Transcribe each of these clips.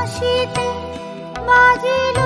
হাসিতে বাজিল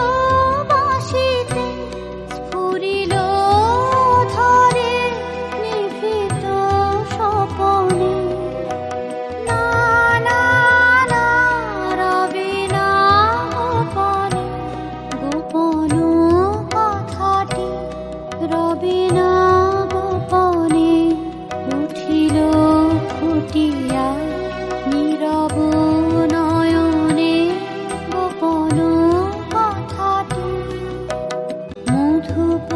মধু